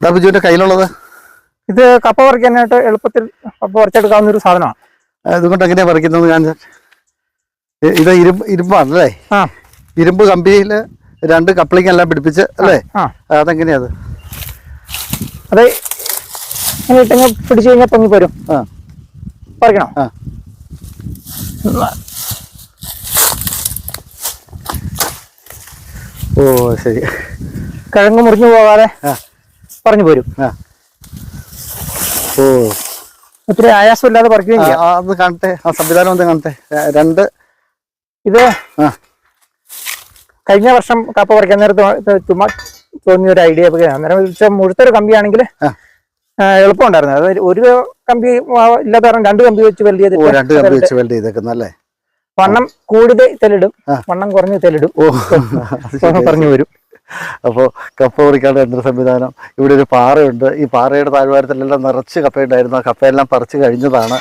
ഇതാ ബിജുവിന്റെ കയ്യിലുള്ളത്. ഇത് കപ്പ പറിക്കാനായിട്ട് എളുപ്പത്തിൽ കപ്പ പറിച്ചെടുക്കാവുന്ന ഒരു സാധനമാണ്. ഇതുകൊണ്ട് എങ്ങനെയാ പറിക്കുന്നത് ഞാൻ ഇത് ഇരുമ്പ് ഇരുമ്പാണല്ലേ? ഇരുമ്പ് കമ്പിയിൽ രണ്ട് കപ്ലിംഗ് എല്ലാം പിടിപ്പിച്ച് അല്ലേ? അതെങ്ങനെയാ അത്? അതെ ഇങ്ങനെ ഇട്ടങ്ങ് പിടിച്ചു കഴിഞ്ഞാൽ പൊങ്ങി പോരും. പറിക്കണോ. ഓ ശരി. കിഴങ്ങ് മുറിഞ്ഞു പോകാതെ ആ. പറഞ്ഞു പോരും. ഓ. ഒത്തിരി ആയാസമില്ലാതെ പറിക്കുകയും അത് കാണട്ടെ. ആ സംവിധാനം ഒന്ന് കാണട്ടെ. രണ്ട്. ഇത് കഴിഞ്ഞ വർഷം കാപ്പ പറിക്കാൻ നേരത്ത് ചുമ്മാ തോന്നിയ ഒരു ഐഡിയ അന്നേരം മുഴുത്തൊരു കമ്പിയാണെങ്കിൽ എളുപ്പമുണ്ടായിരുന്നു. അതായത് ഒരു കമ്പി ഇല്ലാത്ത കാരണം രണ്ട് കമ്പി വെച്ച് വെൽഡ് ചെയ്ത് രണ്ട് കമ്പി വെച്ച് വെൽഡ് ചെയ്തേക്കുന്നല്ലേ വണ്ണം കൂടുതൽ തെലിടും. വണ്ണം കുറഞ്ഞ് തെലിടും ഓ. പറഞ്ഞു വരും. അപ്പോൾ കപ്പ പറിക്കാനുള്ള യന്ത്ര സംവിധാനം. ഇവിടെ ഒരു പാറയുണ്ട്. ഈ പാറയുടെ താഴ്വാരത്തിലെല്ലാം നിറച്ച് കപ്പയുണ്ടായിരുന്നു. ആ കപ്പയെല്ലാം പറിച്ച് കഴിഞ്ഞതാണ്.